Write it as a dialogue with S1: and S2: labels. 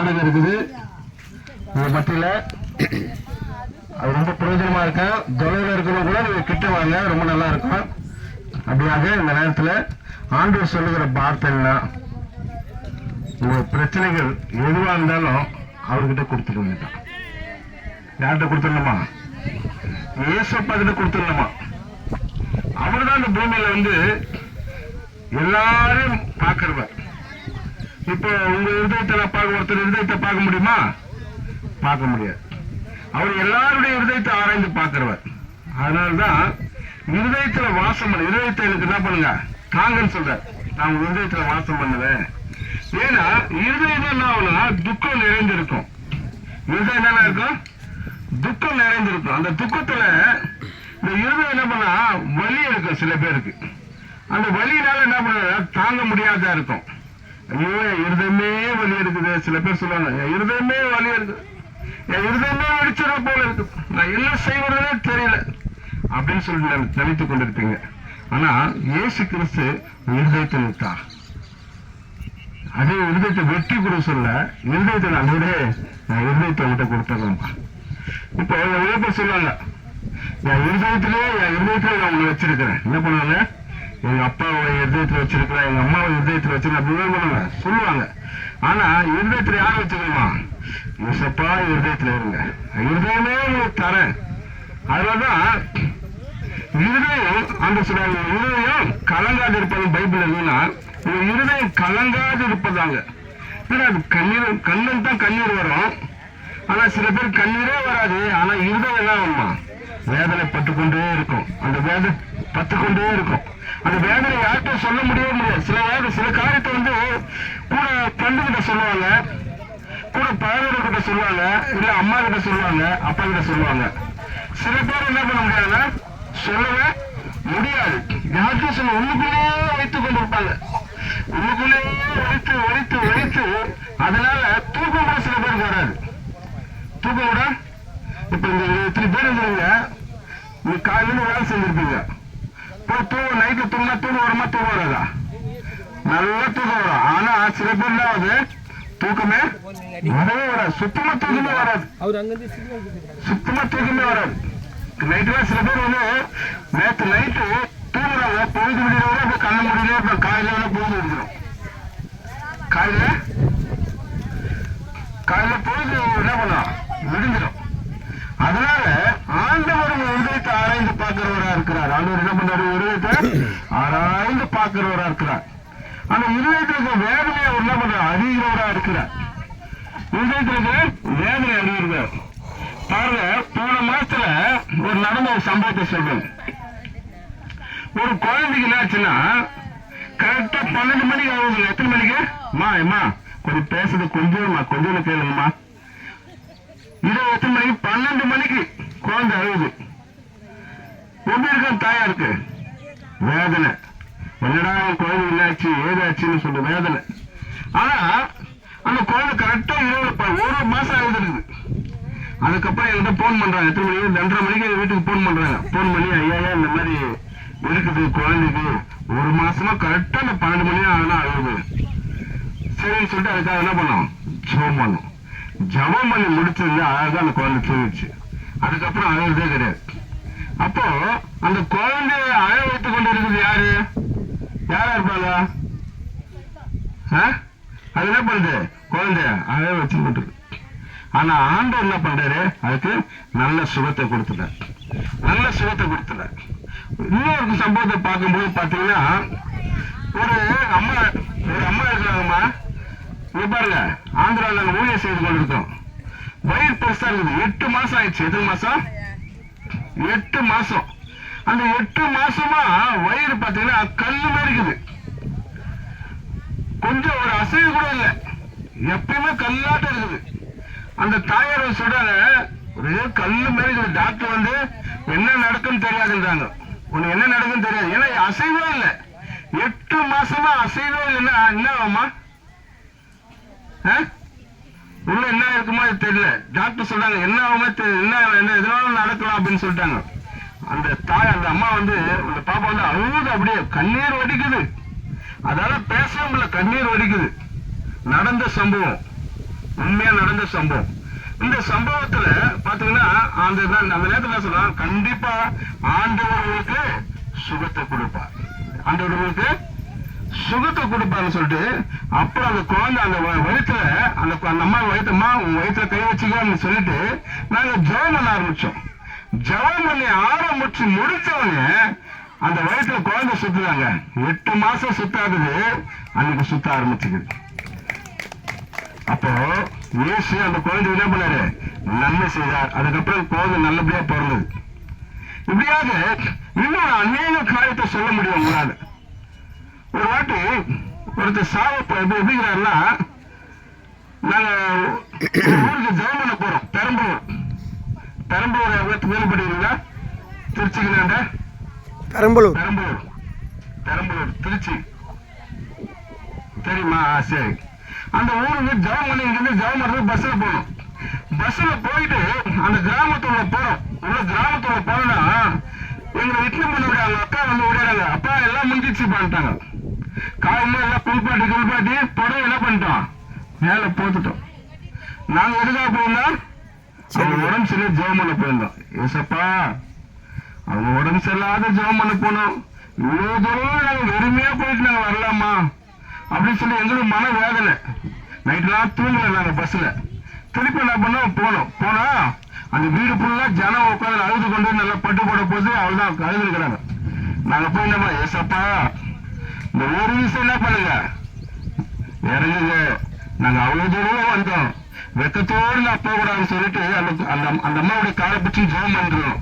S1: நாடகம் இருக்குது. உங்க மத்தியில அது ரொம்ப பிரயோஜனமாக இருக்கும் தொலைவில் இருக்கிறவங்க கூட நீங்கள் கிட்ட வாங்க ரொம்ப நல்லா இருக்கும். அப்படியாக இந்த நேரத்தில் ஆண்டவர் சொல்லுகிற வார்த்தைன்னா உங்கள் பிரச்சனைகள் எதுவாக இருந்தாலும் அவர்கிட்ட கொடுத்துருங்க யார்கிட்ட கொடுத்துடணுமா? ஏசப்பா கிட்ட கொடுத்துடணுமா? அவர்தான் இந்த பூமியில் வந்து எல்லாரையும் பார்க்குறவர். இப்போ உங்க இருதயத்தை நான் பார்க்க ஒருத்தர் இருதயத்தை பார்க்க முடியுமா? பார்க்க முடியாது. அவர் எல்லாருடைய இருதயத்தை ஆராய்ந்து பார்க்கிறவர். அதனால்தான் இருதயத்துல வாசம் பண்ண இருதயத்தை எனக்கு என்ன பண்ணுங்க? தாங்கன்னு சொல்றார். நான் உங்க இருதயத்துல வாசம் பண்ணுவேன். ஏன்னா இருதயம் என்ன ஆகுனா துக்கம் நிறைந்திருக்கும். இருதயம் என்ன இருக்கும்? துக்கம் நிறைந்திருக்கும். அந்த துக்கத்துல இந்த இருதயம் என்ன பண்ணா வலி இருக்கும் சில பேருக்கு. அந்த வலியினால என்ன பண்ண தாங்க முடியாதா இருக்கும். ஐயோ என் இருதயமே வலி இருக்குது. சில பேர் சொல்லுவாங்க என் இருதயமே வலி இருக்குது. என் இருதயமே வெடிச்சிட போல இருக்கு. நான் என்ன செய்வதே தெரியல. அப்படின்னு சொல்லி நான் நினைத்துக் கொண்டிருப்பீங்க. ஆனா இயேசு கிறிஸ்து இருதயத்தை விட்டார் அதே இருதயத்தை வெட்டி கொடுக்க சொல்ல இருதயத்தை நான் நான் இருதயத்தை விட்ட கொடுத்துறேன்ப்பா. இப்போ எவ்வளோ பேர் சொல்லுவாங்க என் இருதயத்திலே என் இருதயத்திலே நான் உங்களை வச்சிருக்கிறேன். என்ன பண்ணுவாங்க? எங்க அப்பாவை இருதயத்துல வச்சிருக்கிறேன் எங்க அம்மாவை இருதயத்துல வச்சிருக்கேன் அப்படின்னு பண்ணுவாங்க சொல்லுவாங்க. ஆனா இருதயத்துல யார் வச்சுக்கணுமா? யூசப்பா இருதயத்துல இருங்க. இருதயமே உங்களுக்கு தரேன். அதனாலதான் இருதயம் அந்த சொல்றாங்க இருதயம் கலங்காது இருப்பது பைபிள் என்னன்னா உங்க இருதயம் கலங்காது இருப்பதாங்க ஏன்னா அது கண்ணீர் கண்ணன் தான் கண்ணீர் வரும். ஆனா சில பேர் கண்ணீரே வராது. ஆனா இருதயம் என்ன வருமா வேதனை பட்டுக்கொண்டே இருக்கும். அந்த வேதனை பட்டுக்கொண்டே இருக்கும். அந்த வேதனை யார்கிட்ட சொல்ல முடியவே முடியாது சில வேதனை சில காரியத்தை வந்து கூட ஃப்ரெண்டு கிட்ட சொல்லுவாங்க. கூட பழகிற கிட்ட சொல்லுவாங்க. இல்ல அம்மா கிட்ட சொல்லுவாங்க. அப்பா கிட்ட சொல்லுவாங்க. சில பேர் என்ன பண்ண முடியாதுன்னா சொல்லவே முடியாது. யாருக்கும் சொல்ல உள்ளுக்குள்ளேயே வைத்துக் கொண்டிருப்பாங்க. உள்ளுக்குள்ளேயே ஒழித்து ஒழித்து ஒழித்து. அதனால தூக்கம் கூட சில பேருக்கு வராது. தூக்கம் கூட இப்ப இந்த இத்தனை பேர் இருக்கிறீங்க? நீ காலையில வேலை செஞ்சிருப்பீங்க. போய் தூங்க நைட்டு தூங்கினா தூங்க வருமா தூக்கம் வராதா நல்லா தூக்கம் வரும் ஆனா சில பேர் என்ன தூக்கமே வரவே வராது சுத்தமா தூக்கமே வராது சுத்தமா தூக்கமே வராது நைட்டுல சில பேர் வந்து நேற்று நைட்டு தூங்குறாங்க பொழுது விடியோட அப்படியே கண்ண முடியல அப்புறம் காலையில வேணா பொழுது விடுக்கிறோம் காலையில காலையில பொழுது என்ன பண்ணும் விடுஞ்சிடும் அதனால ஆண்டவர் உங்க இருதயத்தை ஆராய்ந்து பார்க்கிறவரா இருக்கிறார் ஆண்டவர் என்ன பண்றாரு இருதயத்தை ஆராய்ந்து பார்க்கிறவரா இருக்கிறார். அந்த இருதயத்திற்கு வேதனையை அவர் என்ன பண்றார் அறிகிறவரா இருக்கிறார். இருதயத்திற்கு வேதனை அறிகிறவர். பாருங்க போன மாசத்துல ஒரு நடந்த ஒரு சம்பவத்தை சொல்றேன். ஒரு குழந்தைக்கு என்னாச்சுன்னா கரெக்டா பன்னெண்டு மணிக்கு ஆகுது எத்தனை மணிக்கு? மா அம்மா கொஞ்சம் பேசுறது கொஞ்சம்மா கொஞ்சம் கேளுங்கம்மா. இரவு எத்தனை மணிக்கு? பன்னெண்டு மணிக்கு குழந்தை அழுகுது. எப்படி இருக்க தாயா இருக்கு வேதனை. என்னடா கோயில் குழந்தை ஏதாச்சுன்னு சொல்ற வேதனை. ஆனா அந்த குழந்தை கரெக்டா இருபது ப- ஒரு மாசம் ஆகுது இருக்குது அதுக்கப்புறம் என்கிட்ட போன் பண்றாங்க. எத்தனை மணிக்கு? ரெண்டரை மணிக்கு எங்க வீட்டுக்கு போன் பண்றாங்க. போன் பண்ணி ஐயா இந்த மாதிரி இருக்குது குழந்தைக்கு ஒரு மாசமா கரெக்டா அந்த பன்னெண்டு மணி ஆகுனா அழுகுது சரின்னு சொல்லிட்டு அதுக்காக என்ன பண்ணோம்? ஜெபம் பண்ணோம். ஜெபம் பண்ணி முடிச்சது அழகா அந்த குழந்தை தூங்கிச்சு அதுக்கப்புறம் அழுகுறதே கிடையாது. அப்போ அந்த குழந்தைய அழ வைத்துக் கொண்டு இருக்குது யாரு? யாரா இருப்பாங்க அது என்ன பண்ணுது. குழந்தைய அதே வச்சு கொண்டிருக்கு ஆனா ஆண்டவர் என்ன பண்றாரு? அதுக்கு நல்ல சுகத்தை கொடுத்துல நல்ல சுகத்தை கொடுத்துல இன்னொரு சம்பவத்தை பார்க்கும்போது பாத்தீங்கன்னா ஒரு அம்மா ஒரு அம்மா இருக்கிறாங்கம்மா. இங்க பாருங்க ஆந்திராவில் நாங்க ஊழியர் செய்து கொண்டிருக்கோம். வயிறு பெருசா இருக்குது. எட்டு மாசம் ஆயிடுச்சு. எத்தனை மாசம்? எட்டு மாசம். அந்த எட்டு மாசமா வயிறு பார்த்தீங்கன்னா கல்லு மாதிரி இருக்குது கொஞ்சம் ஒரு அசைவு கூட இல்ல. எப்பயுமே கல்லாட்டம் இருக்குது. அந்த தாயார் சொல்றாங்க ஒரே கல்லு மாதிரி இருக்குது. டாக்டர் வந்து என்ன நடக்குன்னு தெரியாதுன்றாங்க. உனக்கு என்ன நடக்குன்னு தெரியாது. ஏன்னா அசைவே இல்ல. எட்டு மாசமா அசைவே இல்லைன்னா என்ன ஆகுமா உள்ள என்ன இருக்குமா தெரியல. டாக்டர் சொல்றாங்க என்ன ஆகுமா என்ன என்ன எதுனாலும் நடக்கலாம் அப்படின்னு சொல்லிட்டாங்க. அந்த தாய் அந்த அம்மா வந்து அந்த பாப்பா வந்து அழுது அப்படியே கண்ணீர் வடிக்குது. அதால பேச முடியல கண்ணீர் வடிக்குது. நடந்த சம்பவம். உண்மையா நடந்த சம்பவம். இந்த சம்பவத்துல பாத்தீங்கன்னா அந்த அந்த நேரத்துல சொல்லலாம் கண்டிப்பா ஆண்டவர்களுக்கு சுகத்தை கொடுப்பார். ஆண்டவர்களுக்கு சுகத்தை கொடுப்பாருன்னு சொல்லிட்டு அப்புறம் அந்த குழந்தை அந்த வ- அந்த அந்த அம்மா வயிற்றுமா உன் வயிற்றுல கை வச்சுக்கன்னு சொல்லிட்டு நாங்க ஜோம் பண்ண ஆரம்பிச்சோம். ஜெபம் பண்ணி ஆரம்பிச்சு முடிச்சவனே அந்த வயிற்றுல குழந்தை சுத்துதாங்க. எட்டு மாசம் சுத்தாதது அன்னைக்கு சுத்த ஆரம்பிச்சுக்குது அப்போ இயேசு அந்த குழந்தை என்ன பண்ணாரு? நன்மை செய்தார். அதுக்கப்புறம் குழந்தை நல்லபடியா பிறந்தது. இப்படியாக இன்னும் அநேக காரியத்தை சொல்ல முடியும் உங்களால. ஒரு வாட்டி ஒருத்தர் சாவ எப்படி எப்படிங்கிறாருன்னா நாங்க ஊருக்கு ஜெயம் பண்ண போறோம் பெரம்பலூர். பெரம்பலூர் எவ்வளவு கேள்விப்படுவீங்களா திருச்சிக்குனாண்ட
S2: பெரம்பலூர்.
S1: பெரம்பலூர். பெரம்பலூர் திருச்சி. தெரியுமா? சரி. அந்த ஊருக்கு இங்கிருந்து ஜெபம் பண்ணுறது பஸ்ல போகணும். பஸ்ல போயிட்டு அந்த கிராமத்துள்ள போறோம். உள்ள கிராமத்துள்ள போனா எங்களை இட்லி பண்ண விடாங்க அக்கா வந்து விடாங்க அப்பா எல்லாம் முடிஞ்சிச்சு பண்ணிட்டாங்க காலையில எல்லாம் குளிப்பாட்டி குளிப்பாட்டி புடவை என்ன பண்ணிட்டோம். மேல போத்துட்டோம் நாங்க எதுக்காக போயிருந்தோம்? அவங்க உடம்பு சரியா ஜெபம் பண்ண போயிருந்தோம் ஏசப்பா அவங்க உடம்பு சரியில்லாத ஜெபம் பண்ண போனோம். இவ்வளவு தூரம் நாங்க வெறுமையா போயிட்டு நாங்க வரலாமா? அப்படின்னு சொல்லி எங்களுக்கு மன வேதனை. நைட்லாம் தூங்கல நாங்க பஸ்ல திருப்பி என்ன பண்ணோம்? போனோம். போனா அந்த வீடு ஃபுல்லா ஜனம் உட்காந்து அழுது கொண்டு நல்லா பட்டு போட போது அவ்வளவுதான் அழுது இருக்கிறாங்க. நாங்க போய் என்னமா ஏசப்பா இந்த ஒரு விஷயம் என்ன பண்ணுங்க? இறங்குங்க. நாங்க அவ்வளவு தூரம் வந்தோம். வெக்கத்தோடு நான் போகக்கூடாதுன்னு சொல்லிட்டு அந்த அந்த அந்த அம்மாவுடைய காலை பிடிச்சி ஜோம் பண்ணிருக்கோம்